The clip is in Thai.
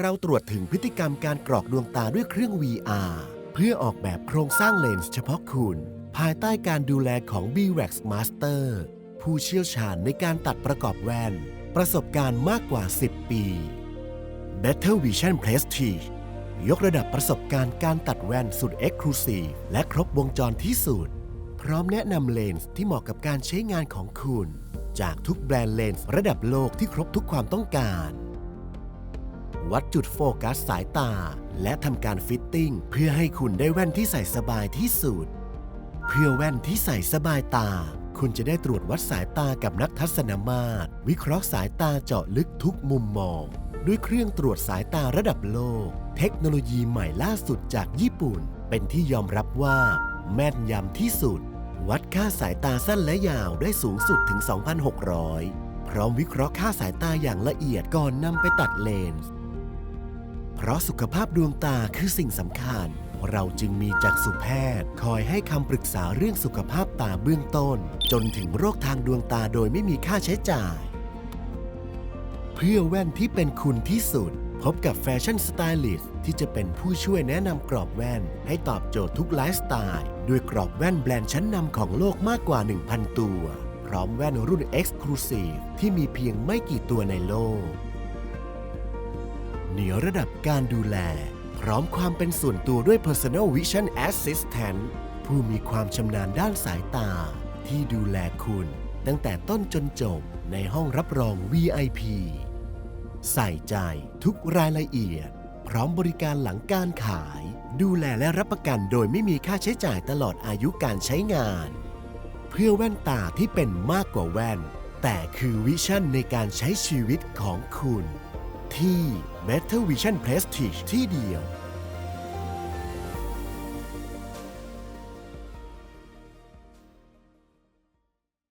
เราตรวจถึงพฤติกรรมการกรอกดวงตาด้วยเครื่อง VR เพื่อออกแบบโครงสร้างเลนส์เฉพาะคุณ ภายใต้การดูแลของ b w a x Master ผู้เชี่ยวชาญในการตัดประกอบแว่น ประสบการณ์มากกว่า 10 ปี Better Vision Prestige ยกระดับประสบการณ์การตัดแว่นสุด Exclusive และครบวงจรที่สุด พร้อมแนะนำเลนส์ที่เหมาะกับการใช้งานของคุณ จากทุกแบรนด์เลนส์ระดับโลกที่ครบทุกความต้องการ วัดจุดโฟกัสสายตา และทำการฟิตติ้ง เพื่อให้คุณได้แว่นที่ใส่สบายที่สุด เพื่อแว่นที่ใส่สบายตา คุณจะได้ตรวจวัดสายตากับนักทัศนมาตร วิเคราะห์สายตาเจาะลึกทุกมุมมอง ด้วยเครื่องตรวจสายตาระดับโลก เทคโนโลยีใหม่ล่าสุดจากญี่ปุ่น เป็นที่ยอมรับว่า แม่นยำที่สุด วัดค่าสายตาสั้นและยาวได้สูงสุดถึง 2,600พร้อมวิเคราะห์ค่าสายตาอย่างละเอียดก่อนนำไปตัดเลนส์ เพราะสุขภาพดวงตาคือสิ่งสำคัญ เราจึงมีจักษุแพทย์ คอยให้คำปรึกษาเรื่องสุขภาพตาเบื้องต้น จนถึงโรคทางดวงตาโดยไม่มีค่าใช้จ่าย เพื่อแว่นที่เป็นคุณที่สุด พบกับแฟชั่นสไตลิสต์ที่จะเป็นผู้ช่วยแนะนำกรอบแว่น ให้ตอบโจทย์ทุกไลฟ์สไตล์ ด้วยกรอบแว่นแบรนด์ชั้นนำของโลกมากกว่า 1,000 ตัว พร้อมแว่นรุ่น Exclusive ที่มีเพียงไม่กี่ตัวในโลก เหนือระดับการดูแล พร้อมความเป็นส่วนตัวด้วย Personal Vision Assistant ผู้มีความชำนาญด้านสายตา ที่ดูแลคุณ ตั้งแต่ต้นจนจบในห้องรับรอง VIP ใส่ใจทุกรายละเอียด พร้อมบริการหลังการขาย ดูแลและรับประกันโดยไม่มีค่าใช้จ่ายตลอดอายุการใช้งาน เพื่อแว่นตาที่เป็นมากกว่าแว่น แต่คือวิชั่นในการใช้ชีวิตของคุณ ที่ Better Vision Prestige ที่เดียว